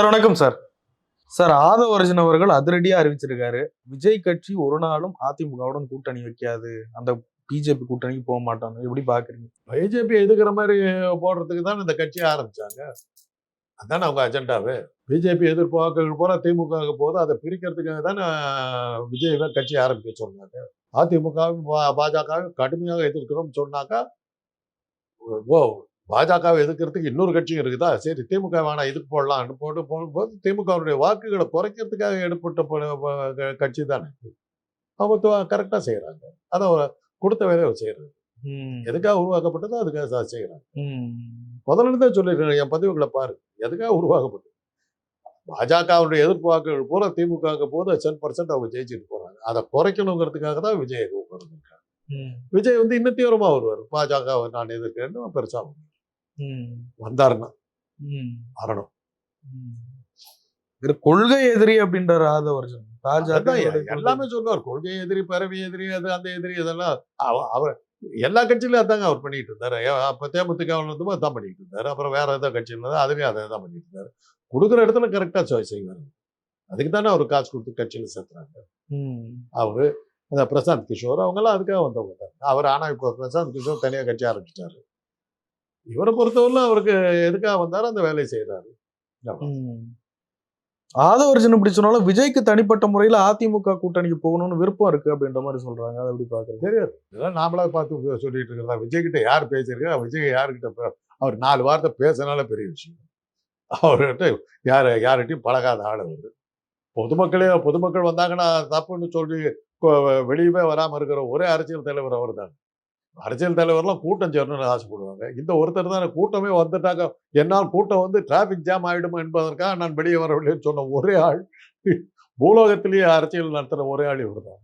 Sir வணக்கம் sir. Sir ஆதவர்ஜன் அவர்கள் அதிரடியா அறிவிச்சிருக்காரு. விஜய் கட்சி ஒரு நாளும் அதிமுகவுடன் கூட்டணி வைக்காது. அந்த பிஜேபி கூட்டணிக்கு போக மாட்டாங்க எப்படி பாக்குறீங்க? பிஜேபி எதுக்குற மாதிரி போடுறதுக்கு தான் இந்த கட்சியை ஆரம்பிச்சாங்க. அதான் அவங்க அஜெண்டாவே. பிஜேபி எதிர்ப்பு போகிற திமுக போது அதை பிரிக்கிறதுக்காக தானே விஜய் தான் கட்சி ஆரம்பிக்க சொன்னாங்க. அதிமுகவும் பாஜகவும் கடுமையாக எதிர்க்கிறோம்னு சொன்னாக்கா ஓ பாஜகவை எதிர்க்கிறதுக்கு இன்னொரு கட்சியும் இருக்குதா? சரி திமுக வேணாம் இதுக்கு போடலாம்னு போட்டு போகும்போது திமுகவுடைய வாக்குகளை குறைக்கிறதுக்காக எடுப்பட்ட கட்சி தானே. அவங்க கரெக்டாக செய்கிறாங்க அதை கொடுத்த வேலையை அவர் செய்கிறாங்க ம், எதுக்காக உருவாக்கப்பட்டதோ அதுக்காக செய்கிறாங்க முதல்ல இருந்தே சொல்லியிருக்கேன் என் பதிவுகளை பாரு. எதுக்காக உருவாக்கப்பட்டது? பாஜகவுடைய எதிர்ப்பு வாக்குகள் பூரா திமுக போது டென் பர்சன்ட் அவங்க ஜெயிச்சுட்டு போறாங்க. அதை குறைக்கணுங்கிறதுக்காக தான் விஜய் ம், விஜய் வந்து இன்னும் தீவிரமா வருவார். பாஜக நான் எதிர்க்கிறேன்னு பெருசா வருவார். ம், வந்தாருன்னா. ம், வரணும். கொள்கை எதிரி அப்படின்றாரு ஆதவர்ஜன் பாஜக எல்லாமே சொல்லுவார். கொள்கை எதிரி பரவி எதிரி அது அந்த எதிரி இதெல்லாம் அவ- அவர் எல்லா கட்சியிலும் அதாங்க அவர் பண்ணிட்டு இருந்தாரு. அப்ப தேமுதிக இருந்தப்போ அதான் பண்ணிட்டு இருந்தாரு. அப்புறம் வேற ஏதோ கட்சி இருந்தது அதுலயும் அதை தான் பண்ணிட்டு இருந்தாரு. கொடுக்குற இடத்துல கரெக்டா செய்வார். அதுக்கு தானே அவர் காசு கொடுத்து கட்சியில சேர்த்துறாங்க. ம், அவரு அந்த பிரசாந்த் கிஷோர் அவங்கெல்லாம் அதுக்காக வந்தவங்க அவர் ஆனா இப்போ பிரசாந்த் கிஷோர் தனியா கட்சி ஆரம்பிச்சிட்டாரு. இவரை பொறுத்தவரை அவருக்கு எதுக்காக வந்தாரோ? அந்த வேலையை செய்யறாரு ம். ஆதவர்ஜன் இப்படி சொன்னாலும் விஜய்க்கு தனிப்பட்ட முறையில அதிமுக கூட்டணிக்கு போகணும்னு விருப்பம் இருக்கு அப்படின்ற மாதிரி சொல்றாங்க. அதை எப்படி பாக்குறீங்க இதெல்லாம் நாமளா பார்த்து சொல்லிட்டு இருக்கிறதா? விஜய் கிட்ட யார் பேசியிருக்கா? விஜய் யாருக்கிட்ட அவர் நாலு வார்த்தை பேசினாலே பெரிய விஷயம். அவர்கிட்ட யார் யார்கிட்டையும் பழகாத ஆள் அவர். பொதுமக்களே பொதுமக்கள் வந்தாங்கன்னா தப்புன்னு சொல்லி வெளியவே வராமல் இருக்கிற ஒரே அரசியல் தலைவர் அவர் தான் அரசியல் தலைவர்லாம் கூட்டம் சேரணும்னு ஆசைப்படுவாங்க. இந்த ஒருத்தர் தான் கூட்டமே வந்துட்டாங்க. என்னால் கூட்டம் வந்து டிராஃபிக் ஜாம் ஆயிடும் என்பதற்காக நான் வெளியே வரவில்லைன்னு சொன்ன ஒரே ஆள் பூலோகத்திலேயே அரசியல் நடத்துகிற ஒரே ஆள் இவர் தான்.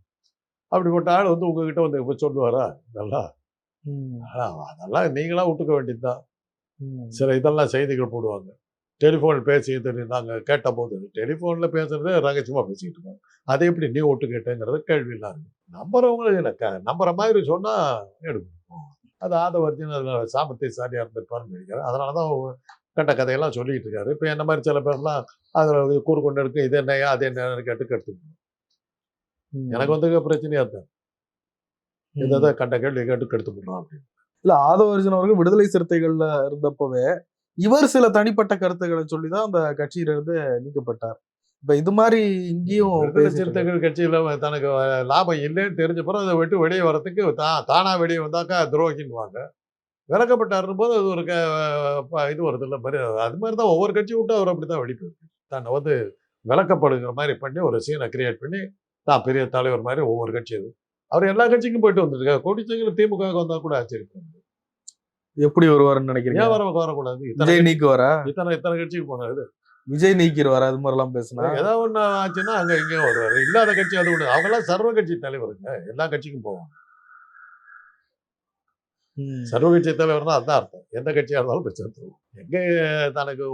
அப்படிப்பட்ட ஆள் வந்து உங்ககிட்ட வந்து இப்போ சொல்லுவாரா? அதான் அதெல்லாம் நீங்களா விட்டுக்க வேண்டியதுதான். சில இதெல்லாம் செய்திகள் போடுவாங்க. டெலிஃபோன் பேசி நாங்கள் கேட்டபோது டெலிஃபோனில் பேசுறது ரகசியமாக பேசிக்கிட்டு இருக்காங்க அதை எப்படி நீ ஒட்டு கேட்டேங்கிறது கேள்வியெல்லாம் இருக்கு. நம்புறவங்களும் எனக்கு நம்புற மாதிரி சொன்னால் எடுக்கணும். அது ஆதவர்ஜின் அதில் சாமர்த்தியசாலியாக இருந்திருப்பாருன்னு நினைக்கிறேன். அதனால தான் கண்ட கதையெல்லாம் சொல்லிட்டு இருக்காரு. இப்போ என்ன மாதிரி சில பேர்லாம் அதில் கூறு கொண்டு இருக்கு இது என்னையா அது என்னன்னு கேட்டு கெடுத்துக்கணும். எனக்கு வந்து பிரச்சனையாக இருந்தேன். இதை கண்ட கேள்வி கேட்டு கெடுத்து அப்படின்னு. இல்ல ஆதவர்ஜன் அவர்கள் விடுதலை சிறுத்தைகள்ல இருந்தப்பவே இவர் சில தனிப்பட்ட கருத்துக்களை சொல்லிதான் அந்த கட்சியில இருந்து நீக்கப்பட்டார். இப்ப இது மாதிரி இங்கேயும். சிறுத்தைகள் கட்சியில தனக்கு லாபம் இல்லைன்னு தெரிஞ்ச பிறகு அதை விட்டு வெளியே வரதுக்கு தா- தானா வெளியே வந்தாக்கா துரோகின்னுவாங்க. விலக்கப்பட்டாருன்னு போது அது ஒரு க- இது வருது இல்லை மாதிரி அது மாதிரி தான் ஒவ்வொரு கட்சி விட்டு அவர் அப்படி தான் வெளிப்போயிருக்கு தன்னை வந்து விளக்கப்படுங்கிற மாதிரி பண்ணி ஒரு சீனை கிரியேட் பண்ணி தான் பெரிய தலைவர் மாதிரி ஒவ்வொரு கட்சி அது அவர் எல்லா கட்சிக்கும் போயிட்டு வந்துருக்காரு கொடிச்சங்கில் திமுக வந்தா கூட ஆச்சரியம். எப்படி வருவாருன்னு நினைக்கிறீங்க? ஏன் வர வரக்கூடாது? விஜய் நீக்குவாரா? இத்தனை இத்தனை கட்சிக்கு போனாரு. விஜய் நீக்கிடுவாரா அது மாதிரி எல்லாம் பேசினா? ஏதாவது ஒண்ணு ஆச்சுன்னா அங்க இங்கேயும் வருவாரு. இல்லாத கட்சி அது ஒண்ணு. அவங்கெல்லாம் சர்வ கட்சி தலைவருங்க. எல்லா கட்சிக்கும் போவாங்க. சர்வ கட்சி தலைவர்னா அதான் அர்த்தம். எந்த கட்சியா இருந்தாலும் பிரச்சனை தரும். எங்க தனக்கு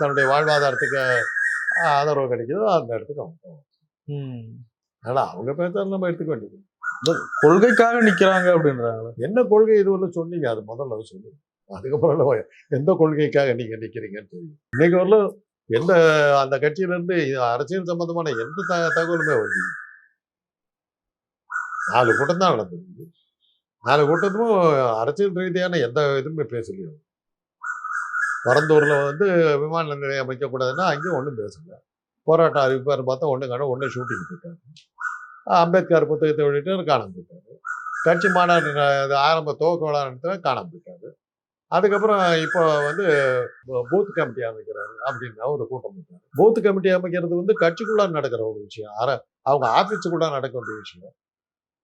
தன்னுடைய வாழ்வாதாரத்துக்கு ஆதரவு கிடைக்குதோ அந்த இடத்துக்கு அவங்க போவாங்க. ம். அதனால அவங்க பேசுறது நம்ம எடுத்துக்க வேண்டியது. கொள்கைக்காக நிக்கிறாங்க அப்படின்றாங்க என்ன கொள்கை இது ஒன்று சொன்னீங்க? அது முதல்ல சொல்லு. சொல்லுங்க அதுக்கப்புறம் எந்த கொள்கைக்காக நீங்க நிக்கிறீங்கன்னு தெரியும் இன்னைக்கு வரல எந்த அந்த கட்சியிலேருந்து அரசியல் சம்பந்தமான எந்த த- தகவலுமே வந்து நாலு கூட்டம் தான் நடந்தது. நாலு கூட்டத்தும் அரசியல் ரீதியான எந்த இதுவுமே பேசலையோ. பரந்தூரில் வந்து விமான நிலையம் அமைக்கக்கூடாதுன்னா அங்கேயும் ஒன்றும் பேசல. போராட்டம் அறிவிப்பார் பார்த்தா ஒன்று காணும் ஒன்று ஷூட்டிங் போயிட்டாங்க அம்பேத்கர் புத்தகத்தை வெளியிட்டு காணாம போயிட்டாரு கட்சி மாநாடு இது ஆரம்ப துவக்க விழா நடத்துல காணாம போயிட்டாரு அதுக்கப்புறம் இப்போ வந்து பூத் கமிட்டி அமைக்கிறாரு அப்படின்னு ஒரு கூட்டம் போட்டாரு. பூத் கமிட்டி அமைக்கிறது வந்து கட்சிக்குள்ள நடக்கிற ஒரு விஷயம். அர அவங்க ஆஃபீஸுக்குள்ள நடக்க வேண்டிய விஷயம்.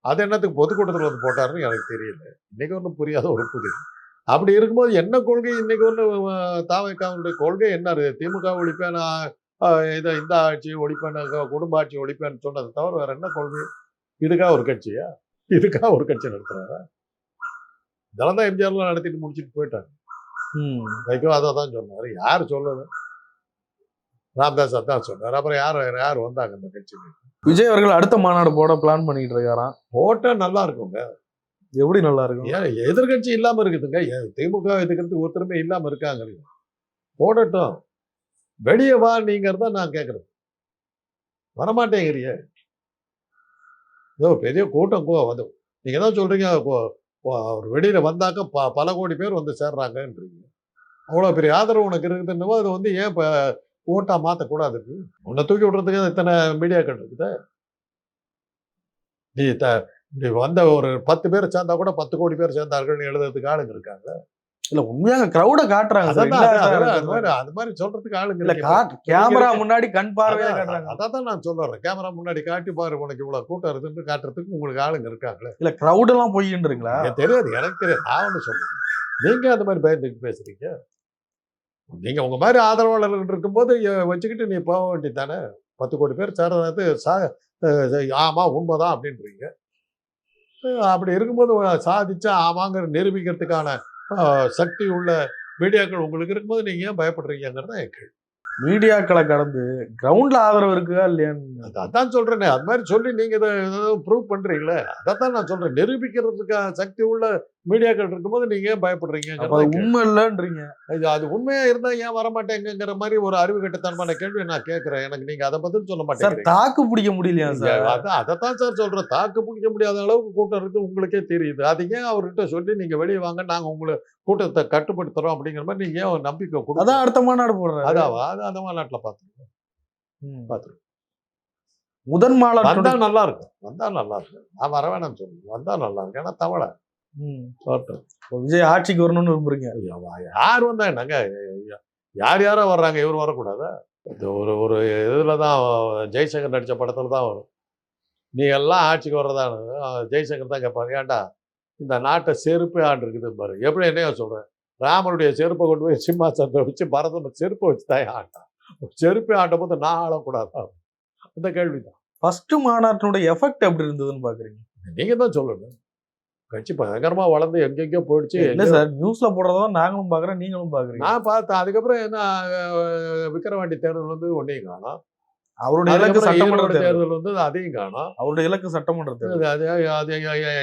அது என்னத்துக்கு பொதுக்கூட்டத்தில் வந்து போட்டாருன்னு எனக்கு தெரியல. இன்னைக்கு ஒன்றும் புரியாத ஒரு புதிர். அப்படி இருக்கும்போது என்ன கொள்கை? இன்னைக்கு ஒன்று தாவைக்காவுடைய கொள்கை என்ன? திமுக ஒழிப்பேன்? நான் இதை இந்த ஆட்சி ஒழிப்பேன் குடும்ப ஆட்சி ஒழிப்பேன்னு சொன்னதை தவிர வேற என்ன கொள்கை? இதுக்காக ஒரு கட்சியா? இதுக்காக ஒரு கட்சி நடத்துறாரா? இதெல்லாம் தான் எம்ஜிஆர்லாம் நடத்திட்டு முடிச்சுட்டு போயிட்டாங்க ம். வைகோ அதை தான் சொன்னாரு. யார் சொல்லல? ராம்தாஸ் அதான் சொன்னார். அப்புறம் யார் யார் வந்தாங்க அந்த கட்சிக்கு விஜய் அவர்கள் அடுத்த மாநாடு போட பிளான் பண்ணிட்டு இருக்காராம் போட்டா நல்லா இருக்குங்க. எப்படி நல்லா இருக்கும்? ஏன் எதிர்கட்சி இல்லாம இருக்குதுங்க. திமுக எதிர்க்கிறது ஒருத்தருமே இல்லாம இருக்காங்க. போடட்டும். வெளியே வா நீங்கிறத நான் கேட்குறேன் வரமாட்டேங்கிறிய. ஏதோ பெரிய கூட்டம் கோ வந்து நீங்கள் தான் சொல்கிறீங்க அவர் வெளியில் வந்தாக்க ப பல கோடி பேர் வந்து சேர்றாங்கன்றீங்க. அவ்வளோ பெரிய ஆதரவு உனக்கு இருக்குதுன்னவோ அது வந்து ஏன் இப்போ ஓட்டாக மாற்றக்கூடாது உன்னை தூக்கி விடுறதுக்கு இத்தனை மீடியாக்கள் இருக்குது. நீ த நீ வந்த ஒரு பத்து பேர் சேர்ந்தா கூட பத்து கோடி பேர் சேர்ந்தார்கள் எழுதுறதுக்கு ஆளுங்க இருக்காங்க. இல்ல உண்மையாக கிரௌட காட்டுறாங்க அது-. மாதிரி சொல்றதுக்கு ஆளுங்க இல்ல. கேமரா முன்னாடி கண் பார்வையா காட்டுறாங்க. அதான் தான் நான் சொல்லுறேன் கேமரா முன்னாடி காட்டி பாரு உனக்கு இவ்வளவு கூட்டம் இருக்குன்னு காட்டுறதுக்கு உங்களுக்கு ஆளுங்க இருக்காங்களே. இல்ல கிரௌட் எல்லாம் போயின்றீங்களா தெரியாது எனக்கு தெரியாது. நான் ஒண்ணு சொல்றேன். நீங்க அந்த மாதிரி பயந்துட்டு பேசுறீங்க. நீங்க உங்க மாதிரி ஆதரவாளர்கள் இருக்கும்போது வச்சுக்கிட்டு நீ போக வேண்டியது தானே பத்து கோடி பேர் சேர்றது சா ஆமா உண்மைதான் அப்படின்றீங்க. அப்படி இருக்கும்போது சாதிச்சா ஆமாங்கிற நிரூபிக்கிறதுக்கான சக்தி உள்ள மீடியாக்கள் உங்களுக்கு இருக்கும்போது நீங்க ஏன் பயப்படுறீங்கிறது தான் என் கேள்வி. மீடியாக்களை கடந்து கிரவுண்ட்ல ஆதரவு இருக்கா இல்லையான்னு? அது அதான் சொல்றேனே. அது மாதிரி சொல்லி நீங்க இதை ப்ரூவ் பண்றீங்களே. அதான் நான் சொல்றேன். நிரூபிக்கிறதுக்கான சக்தி உள்ள மீடியாக்கள் இருக்கும்போது நீங்க பயப்படுறீங்க உண்மை இல்லைன்றீங்க இது அது உண்மையா இருந்தா ஏன் வரமாட்டேங்கிற மாதிரி ஒரு அறிவு கட்டத்தனமான கேள்வி நான் கேட்கிறேன். எனக்கு நீங்க அதை பதில் சொல்ல மாட்டேங்கிறீங்க. தாக்கு பிடிக்க முடியலையா சார்? அதான் அதைத்தான் சார் சொல்றேன். தாக்கு பிடிக்க முடியாத அளவுக்கு கூட்டம் இருக்கு உங்களுக்கே தெரியுது. அது ஏன் அவர்கிட்ட சொல்லி நீங்க வெளியே வாங்க நாங்க உங்களை கூட்டத்தை கட்டுப்படுத்துறோம் அப்படிங்கிற மாதிரி நீங்க ஏன் நம்பிக்கை அதான் கொடுங்க அடுத்த மாநாடு போடுறாரு. அதாவா அது அந்த மாநாட்டில் பார்த்துருக்கோம். பார்த்துருக்கோம் முதன் வந்தா மாநாட்டு நல்லா இருக்கும். வந்தா நல்லா இருக்கும். நான் வர வேணாம்னு சொல்லுவேன் வந்தா நல்லா இருக்கும். ஏன்னா தவளை விஜய் ஆட்சிக்கு வரணும்னு விரும்புறீங்க? யார் வந்தா என்னங்க யார் யாரோ வர்றாங்க இவர் வரக்கூடாதா? இந்த ஒரு ஒரு இதுல தான் ஜெய்சங்கர் நடிச்ச படத்துல தான் வரும். நீ எல்லாம் ஆட்சிக்கு வர்றதானு ஜெய்சங்கர் தான் கேட்பாரு ஏன்டா இந்த நாட்டை செருப்பு ஆண்டு இருக்குது பாரு. எப்படி என்னையா சொல்றேன் ராமனுடைய செருப்பை கொண்டு போய் சிம்மாசனத்தை வச்சு பரதம் செருப்பை வச்சு தான் ஆண்டான் செருப்பை ஆட்டும் போது நான் ஆளக்கூடாதா? அந்த கேள்விதான். ஃபர்ஸ்ட் மாநாட்டினுடைய எஃபெக்ட் எப்படி இருந்ததுன்னு பாக்குறீங்க? நீங்க தான் சொல்லணும். கட்சி பயங்கரமா வளர்ந்து எங்கெங்கயோ போயிடுச்சு இல்ல சார் நியூஸ்ல போடுறதான் நாங்களும் பாக்குறோம் நீங்களும் பாக்குறீங்க. நான் பார்த்தேன் அதுக்கப்புறம் என்ன விக்கிரவாண்டி தேர்தல் வந்து ஒன்றையும் காணும். அவருடைய இலக்கு சட்டமன்ற தேர்தல். வந்து அதையும் காணும். அவருடைய இலக்கு சட்டமன்ற தேர்தல். அது அது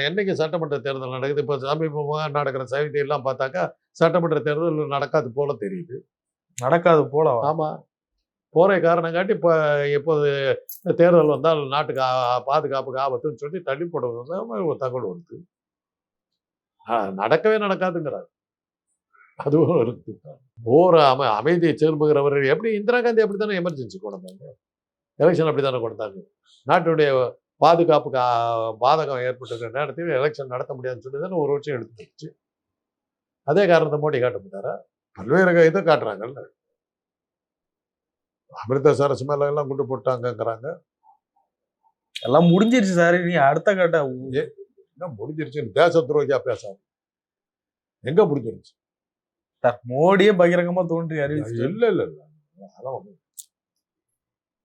என்னைக்கு சட்டமன்ற தேர்தல் நடக்குது? இப்போ சமீபமாக நடக்கிற சவிதை எல்லாம் பார்த்தாக்கா சட்டமன்ற தேர்தல் நடக்காது போல தெரியுது. நடக்காது போல. ஆமா. போற காரணம் காட்டி இப்போ இப்போது தேர்தல் வந்தால் நாட்டுக்கு பாதுகாப்புக்கு ஆபத்துன்னு சொல்லி தள்ளி ஒரு தகவல் வருது. நடக்கவே நடக்காதுங்கிறார். அதுவும் இருக்கு போற அமை அமைதியை திரும்புகிறவர் எப்படி இந்திரா காந்தி அப்படி தானே எமர்ஜென்சி கொண்டு வந்தாங்க எலெக்ஷன் அப்படி தானே கொண்டு வந்தாங்க நாட்டுடைய பாதுகாப்புக்கு ஆ, பாதகம் ஏற்பட்டிருக்கிற நேரத்தில் எலெக்ஷன் நடத்த முடியாதுன்னு சொல்லி தானே ஒரு வருஷம் எடுத்து போச்சு அதே காரணத்தை மோடி காட்டப்பட்டாரா? பல்வேறு இதை காட்டுறாங்கல்ல. அமிர்தசரஸ் மேல எல்லாம் குண்டு போட்டாங்கங்கிறாங்க. எல்லாம் முடிஞ்சிருச்சு சார் நீ அடுத்த கட்ட என்ன முடிஞ்சிருச்சுன்னு தேச துரோகியா பேசாது. எங்க முடிஞ்சிருச்சு? சார் மோடியே பகிரங்கமா தோன்றி அறிவிச்சு இல்ல இல்ல இல்ல. அதெல்லாம்.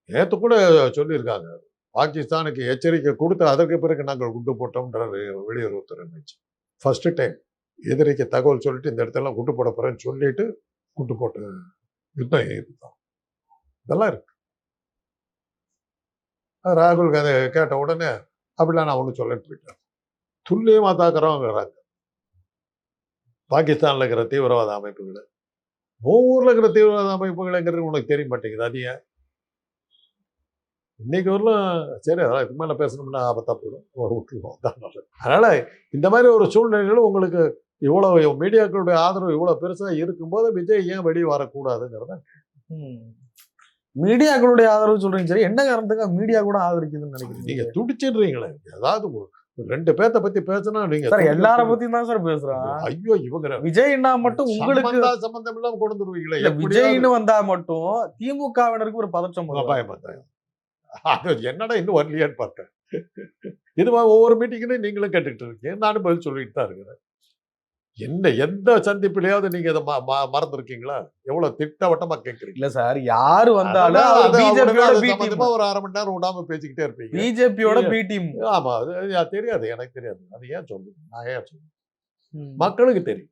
நேத்து கூட சொல்லியிருக்காங்க. பாகிஸ்தானுக்கு எச்சரிக்கை கொடுத்து அதற்கு பிறகு நாங்கள் குண்டு போட்டோம்ன்ற வெளியுறவுத்துறை அமைச்சு ஃபர்ஸ்ட் டைம் எதிரிக்கு தகவல் சொல்லிட்டு இந்த இடத்துல குண்டு போட போறேன்னு சொல்லிட்டு குண்டு போட்ட யுத்தம் இதுதான் இதெல்லாம் இருக்கு. ராகுல் காந்தி கேட்ட உடனே அப்படிலாம் நான் ஒன்றும் சொல்லிட்டு போயிட்டேன் துல்லியமா தாக்குறவங்கிறாங்க பாகிஸ்தான்ல இருக்கிற தீவிரவாத அமைப்புகளை. ஊர்ல இருக்கிற தீவிரவாத அமைப்புகள்ங்கிறது உனக்கு தெரிய மாட்டேங்குது. அது ஏன்? இன்னைக்கு வரலாம் சரி அதான் இதுக்கு மேல பேசணும்னா ஆபத்தா போயிடும். ஒரு விட்டுருவோம் அதான் நல்லது. அதனால இந்த மாதிரி ஒரு சூழ்நிலையில உங்களுக்கு இவ்வளவு மீடியாக்களுடைய ஆதரவு இவ்வளவு பெருசா இருக்கும்போது விஜய் ஏன் வெளியே வரக்கூடாதுங்கிறத மீடியாக்களுடைய ஆதரவு சொல்றீங்க. சரி என்ன காரணத்துக்கு மீடியா கூட ஆதரிக்குதுன்னு நீங்க நினைக்கிறீங்க? துடிச்சிடுறீங்களே. ஏதாவது ரெண்டு பேர்த்த பத்தி பேசினா நீங்க சார் எல்லார பத்தியும் தான் சார் பேசுறான். ஐயோ இவங்க விஜய்னா மட்டும் உங்களுக்கு சம்பந்தா சம்பந்தம் இல்லாம கொண்டு வந்துருவீங்களே. விஜய்னு வந்தா மட்டும் திமுகவினருக்கு ஒரு பதற்றம் பார்த்தேன் என்னடா இன்னும் வரலையான்னு பார்த்தேன். இது மாதிரி ஒவ்வொரு மீட்டிங்லையும் நீங்களும் கேட்டுக்கிட்டு இருக்கீங்க. நானும் பதில் சொல்லிட்டு தான் இருக்கிறேன். என்ன எந்த சந்திப்பிலையாவது நீங்க இதை மறந்துருக்கீங்களா? எவ்வளவு திட்டவட்டமா கேட்குறீங்க இல்ல சார் யாரு வந்தாலும் ஒரு அரை மணி நேரம் விடாம பேசிக்கிட்டே இருப்பீங்க. பிஜேபியோட. பி டீம் ஆமா அது தெரியாது எனக்கு தெரியாது. அது ஏன் சொல்லுங்க நான் ஏன் சொல்லுங்க மக்களுக்கு தெரியும்.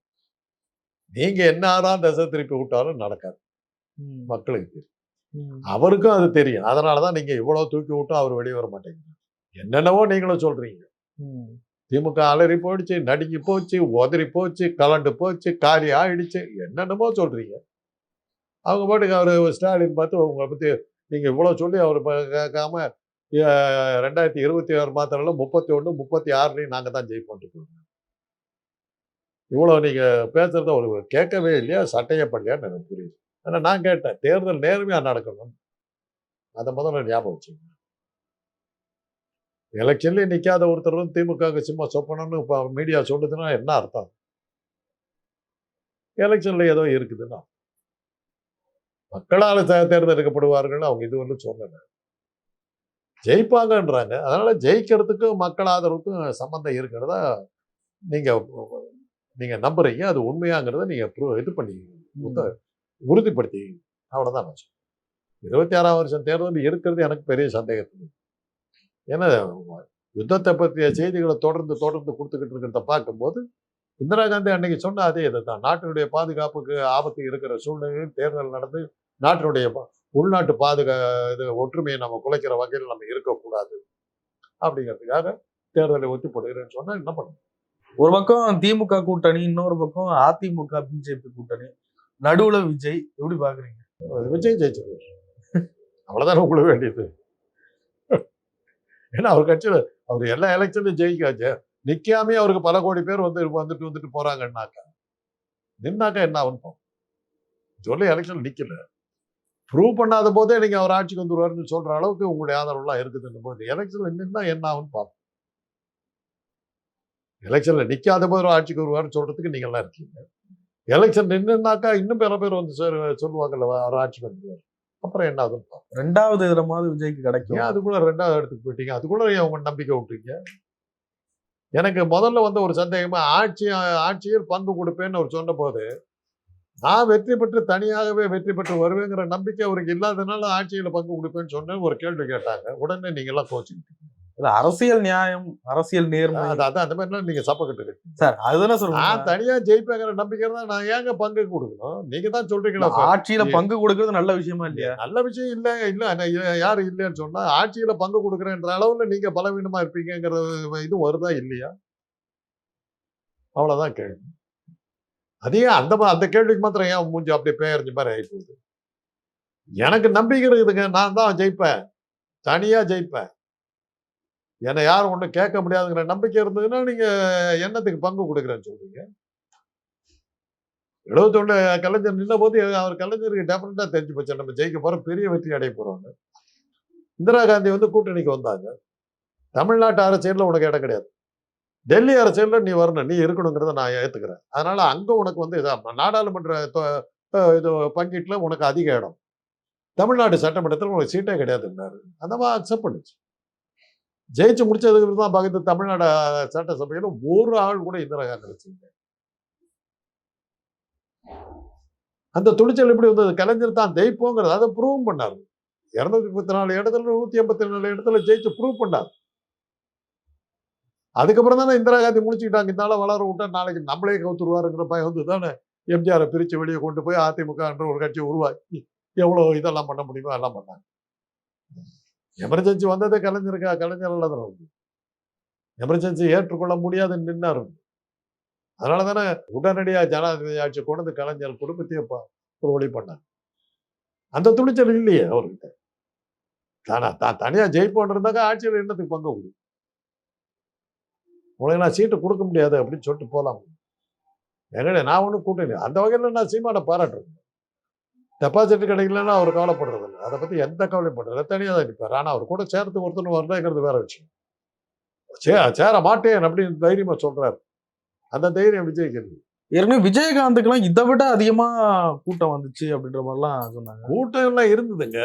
நீங்க என்னதான் திசை திருப்பி விட்டாலும் நடக்காது. மக்களுக்கு தெரியும். அவருக்கும் அது தெரியும். அதனாலதான் நீங்க இவ்வளவு தூக்கி விட்டும் அவர் வெளியே வர மாட்டேங்கிறார். என்னென்னவோ நீங்களும் சொல்றீங்க. திமுக அலறி போயிடுச்சு நடுங்கி போச்சு உதறி போச்சு கலண்டு போச்சு காலி ஆயிடுச்சு. என்னென்னமோ சொல்கிறீங்க அவங்க பாட்டுக்கு அவர் ஸ்டாலின் பார்த்து உங்களை பற்றி நீங்கள் இவ்வளோ சொல்லி அவர் கேட்காம ரெண்டாயிரத்தி இருபத்தி ஆறு மாத்திரம் முப்பத்தி ஒன்று முப்பத்தி ஆறுலையும் நாங்கள் தான் ஜெயிப்போன்ட்டு இவ்வளோ நீங்கள் பேசுகிறத ஒரு கேட்கவே இல்லையா? சட்டையே பண்ணலையான்னு எனக்கு புரியுது. ஆனால் நான் கேட்டேன் தேர்தல் நேர்மையாக நடக்கணும். அதை முதல்ல ஞாபகம் வச்சுக்கோங்க. எலெக்ஷன்லேயே நிற்காத ஒருத்தர் வந்து திமுக சும்மா சொப்பனம்னு இப்போ மீடியா சொல்லுதுன்னா என்ன அர்த்தம்? எலெக்ஷன்ல ஏதோ இருக்குதுன்னா. மக்களால் தேர்ந்தெடுக்கப்படுவார்கள் அவங்க இது வந்து சொல்லலை. ஜெயிப்பாங்கன்றாங்க. அதனால ஜெயிக்கிறதுக்கும் மக்கள் ஆதரவுக்கும் சம்மந்தம் இருக்கிறதா நீங்க நீங்க நம்புறீங்க. அது உண்மையாங்கிறத நீங்க prove- இது பண்ணி உத்த- உறுதிப்படுத்தி. அவ்வளவுதான் நான் சொல்றேன். இருபத்தி ஆறாம் வருஷம் தேர்தல் இருக்கிறது எனக்கு பெரிய சந்தேகத்தில் ஏன்னா யுத்தத்தை பற்றிய செய்திகளை தொடர்ந்து தொடர்ந்து கொடுத்துக்கிட்டு இருக்கிறத பார்க்கும்போது இந்திரா காந்தி அன்னைக்கு சொன்ன அதே இதை தான் நாட்டினுடைய பாதுகாப்புக்கு ஆபத்து இருக்கிற சூழ்நிலையில் தேர்தல் நடந்து நாட்டினுடைய உள்நாட்டு பாதுகா இது ஒற்றுமையை நம்ம குலைக்கிற வகையில் நம்ம இருக்கக்கூடாது. அப்படிங்கிறதுக்காக தேர்தலை ஒத்தி போடுகிறேன்னு சொன்னா என்ன பண்ணணும்? ஒரு பக்கம் திமுக கூட்டணி இன்னொரு பக்கம் அதிமுக பிஜேபி கூட்டணி. நடுவுல விஜய் எப்படி பாக்குறீங்க விஜய் ஜெயிச்சிருவார். அவ்வளவுதானே உங்களுக்கு வேண்டியது? ஏன்னா அவர் கட்சியில அவர் எல்லா எலெக்ஷன்லையும் ஜெயிக்காச்சு. நிற்காமே அவருக்கு பல கோடி பேர் வந்து வந்துட்டு வந்துட்டு போறாங்கன்னாக்கா நின்னாக்கா என்ன ஆகும் சொல்லி எலெக்ஷன் நிக்கல. ப்ரூவ் பண்ணாத போதே நீங்க அவர் ஆட்சிக்கு வந்துருவாருன்னு சொல்ற அளவுக்கு உங்களுடைய ஆதரவுலாம் இருக்குதுன்னு போது எலெக்ஷன்ல நின்னா என்ன ஆகும்னு பார்ப்போம் எலெக்ஷன்ல நிக்காத போது ஆட்சிக்கு வருவாருன்னு சொல்றதுக்கு நீங்க எல்லாம் இருக்கீங்க. எலெக்ஷன் நின்னுனாக்கா இன்னும் பல பேர் வந்து சொல்லுவாங்கல்ல அவர் ஆட்சிக்கு வந்துருவார். அப்புறம் என்ன பார்ப்போம். ரெண்டாவது இடமாவது விஜய்க்கு கிடைக்கும். ஏன் அதுக்குள்ள ரெண்டாவது இடத்துக்கு போயிட்டீங்க? அதுக்குள்ள ஏன் உங்க நம்பிக்கை விட்டீங்க எனக்கு முதல்ல வந்து ஒரு சந்தேகமா ஆட்சி ஆட்சியில் பங்கு கொடுப்பேன்னு அவர் சொன்ன போது நான் வெற்றி பெற்று தனியாகவே வெற்றி பெற்று வருவேங்கிற நம்பிக்கை அவருக்கு இல்லாதனால ஆட்சியில பங்கு கொடுப்பேன்னு சொன்னேன் ஒரு கேள்வி கேட்டாங்க. உடனே நீங்க எல்லாம் கோச்சிக்கிட்டீங்க. அரசியல் நியாயம் அரசியல் நேர்மை. அது அதான் அந்த மாதிரிலாம் நீங்க சப்பக்கிட்டு இருக்கீங்க சார் அதுதானே சொல்றேன். நான் தனியா ஜெயிப்பேங்கிற நம்பிக்கை தான் நான் ஏங்க பங்கு கொடுக்கணும்? நீங்க தான் சொல்றீங்களா ஆட்சியில பங்கு கொடுக்கறது நல்ல விஷயமா இல்லையா? நல்ல விஷயம் இல்ல இல்ல யாரு இல்லைன்னு சொன்னா ஆட்சியில பங்கு கொடுக்குறேன்ற அளவுல நீங்க பலவீனமா இருப்பீங்கங்கிற இது வருதா இல்லையா? அவ்வளவுதான் கேள்வி. அதே அந்த அந்த கேள்விக்கு மாத்திரம் ஏன் மூஞ்சி அப்படியே பேரஞ்சு மாதிரி ஆகி போகுது எனக்கு நம்பிக்கை இருக்குதுங்க நான் தான் ஜெயிப்பேன். தனியா ஜெயிப்பேன். என்னை யாரும் ஒன்றும் கேட்க முடியாதுங்கிற நம்பிக்கை இருந்ததுன்னா நீங்க என்னத்துக்கு பங்கு கொடுக்குறேன்னு சொல்றீங்க. எழுபத்தொன்னு கலைஞர் நின்ன போது அவர் கலைஞருக்கு டெஃபினட்டா தெரிஞ்சு போச்சு. நம்ம ஜெயிக்க போறோம் பெரிய வெற்றி அடைய போறோம்னு. இந்திரா காந்தி வந்து கூட்டணிக்கு வந்தாங்க. தமிழ்நாட்டு அரசியலில் உனக்கு இடம் கிடையாது. டெல்லி அரசியலில் நீ வரணும். நீ இருக்கணுங்கிறத நான் ஏற்றுக்கிறேன் அதனால அங்க உனக்கு வந்து இதா- நாடாளுமன்ற இது பங்கீட்டுல உனக்கு அதிக இடம். தமிழ்நாடு சட்டமன்றத்தில் உனக்கு சீட்டே கிடையாதுன்னாரு. அந்த மாதிரி அக்செப்ட் பண்ணுச்சு. ஜெயிச்சு முடிச்சதுக்கு தான் பக்கத்து தமிழ்நாடு சட்டசபையில் ஒரு ஆள் கூட இந்திரா காந்தி இல்லை. அந்த துணிச்சல் எப்படி வந்தது? கலைஞர் தான் ஜெயிப்போங்கிறது அதை ப்ரூவ் பண்ணாரு. இருநூத்தி முப்பத்தி நாலு இடத்துல நூத்தி எண்பத்தி நாலு இடத்துல ஜெயிச்சு ப்ரூவ் பண்ணார். அதுக்கப்புறம் தானே இந்திரா காந்தி முடிச்சுக்கிட்டாங்க. இந்த வளர விட்டா நாளைக்கு நம்மளே கவுத்துருவாருங்கிற பயம் வந்து தானே எம்ஜிஆரை பிரிச்சு வெளியே கொண்டு போய் அதிமுக என்ற ஒரு கட்சி உருவாக்கி எவ்வளவு இதெல்லாம் பண்ண முடியுமோ எல்லாம் பண்ணாங்க. எமர்ஜென்சி வந்ததே கலைஞருக்கா? கலைஞர் தான் எமர்ஜென்சி ஏற்றுக்கொள்ள முடியாதுன்னு நின்னாரு அதனால தானே உடனடியாக ஜனாதிபதி ஆட்சி கொண்டு வந்து கலைஞர் குடும்பத்தையே ஒரு வழி பண்ணார். அந்த துணிச்சல் இல்லையே அவர்கிட்ட. தானா தான் தனியா ஜெயிப்போன் இருந்தாக்க ஆட்சியில் என்னத்துக்கு பங்கு கொடு உனக்கு நான் சீட்டு கொடுக்க முடியாது அப்படின்னு சொல்லிட்டு போகலாம் எங்கடைய நான் ஒன்றும் கூட்டணி அந்த வகையில் நான் சீமானை பாராட்டுறேன். டெபாசிட் கிடைக்கலன்னா அவர் கவலைப்படுறது இல்லை அதை பத்தி எந்த கவலையும் பண்றது தனியாக தான் நிற்பார் ஆனால் அவர் கூட சேர்த்து ஒருத்தர் வரலங்கிறது வேற விஷயம். சே சேர மாட்டேன் அப்படின்னு தைரியமா சொல்றாரு. அந்த தைரியம் விஜய்க்கு ஏற்கனவே விஜயகாந்துக்கெல்லாம் இதை விட அதிகமா கூட்டம் வந்துச்சு அப்படின்ற மாதிரிலாம் சொன்னாங்க. கூட்டம் எல்லாம் இருந்ததுங்க.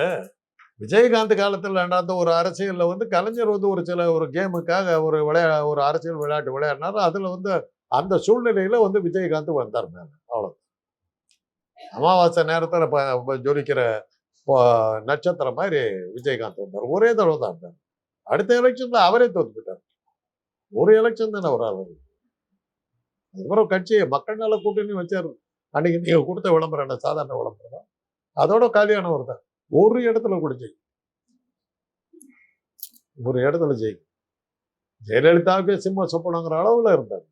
விஜயகாந்த் காலத்தில் நடந்த ஒரு அரசியல்ல வந்து கலைஞர் வந்து ஒரு சில ஒரு கேமுக்காக ஒரு விளையா ஒரு அரசியல் விளையாட்டு விளையாடினாரு. அதுல வந்து அந்த சூழ்நிலையில வந்து விஜயகாந்த் வந்தார் மேல. அமாவாசை நேரத்துல ஜொலிக்கிற நட்சத்திரம் மாதிரி விஜயகாந்த் வந்தார். ஒரே தடவை தான் வந்தார். அடுத்த எலெக்ஷன்ல அவரே தோத்து ஒரு எலெக்ஷன் தானே ஒரு ஆள். அதுக்கப்புறம் கட்சியை மக்கள் நல கூட்டணி வச்சார். அன்னைக்கு நீங்க கொடுத்த விளம்பரம் என்ன? சாதாரண விளம்பரம்? தான் அதோட காலியானவர் தான். ஒரு இடத்துல கூட ஜெயிக்கும் ஒரு இடத்துல ஜெயிக்கும் ஜெயலலிதாவுக்கே சிம்ம சொப்பனங்கிற அளவுல இருந்தார்.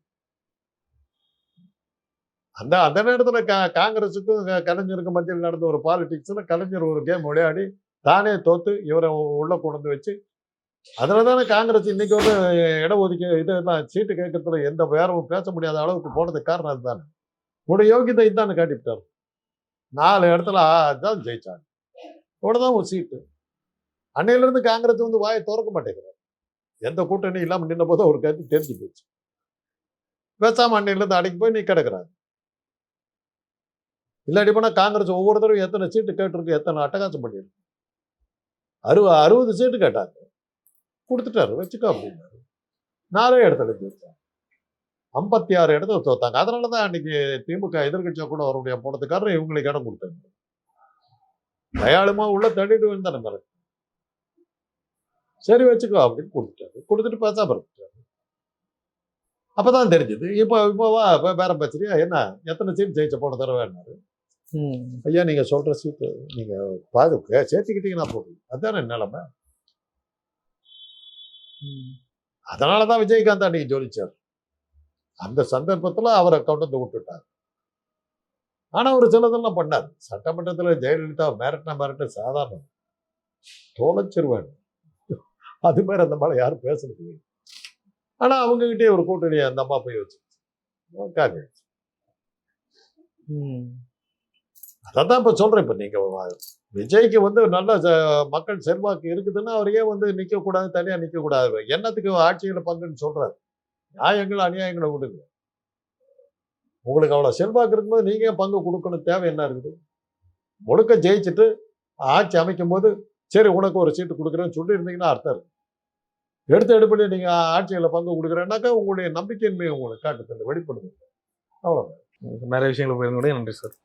அந்த அந்த நேரத்தில் கா காங்கிரஸுக்கும் கலைஞருக்கும் மத்தியில் நடந்த ஒரு பாலிடிக்ஸ்ல கலைஞர் ஒரு கேம் விளையாடி தானே தோத்து இவரை உள்ளே கொண்டு வந்து வச்சு அதில் தானே காங்கிரஸ் இன்னைக்கு வந்து இடம் ஒதுக்கி இதெல்லாம் சீட்டு கேட்கறதுல எந்த வேறவும் பேச முடியாத அளவுக்கு போனதுக்கு காரணம் அதுதானே. உங்களுடைய யோகியத்தை தானே காட்டிவிட்டார். நாலு இடத்துல ஆ- தான் ஜெயிச்சாங்க. இவ்வளோதான் ஒரு சீட்டு. அன்னையில இருந்து காங்கிரஸ் வந்து வாயை திறக்க மாட்டேங்கிறார். எந்த கூட்டணி இல்லாமல் நின்ன போதும் ஒரு கருத்து தெரிஞ்சு போச்சு. பேசாமல் அன்னையிலேருந்து அடைக்கு போய் நீ கிடக்கிறாங்க. இல்லாட்டி போனால் காங்கிரஸ் ஒவ்வொரு தடவை எத்தனை சீட்டு கேட்டிருக்கு எத்தனை அட்டகாசம் பண்ணியிருக்கு? அறுபது அறுபது சீட்டு கேட்டாங்க. கொடுத்துட்டாரு வச்சுக்கோ அப்படின்னாரு. நாலே இடத்துல ஜெயிச்சாங்க. ஐம்பத்தி ஆறு இடத்துல தோத்தாங்க. அதனால தான் அன்னைக்கு திமுக எதிர்கட்சியாக கூட வரக்கூடிய போனதுக்காரர் இவங்களுக்கு இடம் கொடுத்தாங்க தயாளுமா உள்ள தள்ளிட்டு வந்தானே பிறகு சரி வச்சுக்கோ அப்படின்னு கொடுத்துட்டாரு. கொடுத்துட்டு பேசாம இருந்துட்டாரு. அப்பதான் தெரிஞ்சது. இப்போ இப்போவா இப்போ பேரம் பேசுறியா? என்ன? எத்தனை சீட் ஜெயிச்ச போன தடவை என்னாரு ஐயா நீங்க சொல்ற சீட்டு நீங்க பாது சேர்த்துக்கிட்டீங்கன்னா போதும். அதானே நிலைமை? ம். அதனாலதான் விஜயகாந்த் அன்னைக்கு ஜொலிச்சார். அந்த சந்தர்ப்பத்துல அவரை கொண்டு விட்டுட்டார். ஆனா ஒரு சிலதெல்லாம் பண்ணார். சட்டமன்றத்துல ஜெயலலிதா மிரட்டின மிரட்டு சாதாரணம். தோலைச்சிருவாங்க அது மாதிரி அந்த மாதிரி யாரும் பேசுறது இல்லை. ஆனா அவங்க கிட்டே ஒரு கூட்டணி அந்த அம்மா போய் வச்சு காங்கிரஸ் ம். அதான் இப்ப சொல்றேன். இப்ப நீங்க விஜய்க்கு வந்து நல்ல மக்கள் செல்வாக்கு இருக்குதுன்னா அவரையே வந்து நிக்க கூடாது தனியா நிக்க கூடாது என்னத்துக்கு ஆட்சியில பங்குன்னு சொல்றாரு. நியாயங்களை அநியாயங்களை கொடுங்க உங்களுக்கு அவ்வளவு செல்வாக்கு இருக்கும்போது நீங்க ஏன் பங்கு கொடுக்கணும்? தேவை என்ன இருக்குது? முழுக்க ஜெயிச்சுட்டு ஆட்சி அமைக்கும் போது சரி உனக்கு ஒரு சீட்டு கொடுக்குறேன்னு சொல்லி இருந்தீங்கன்னா அர்த்தம் எடுத்த எடுப்படி நீங்க ஆட்சியில பங்கு கொடுக்குறேன்னாக்கா உங்களுடைய நம்பிக்கையின்மை உங்களுக்கு காட்டுது வெளிப்படுது. அவ்வளோதான் நிறைய விஷயங்களை போயிருந்தோட நன்றி சார்.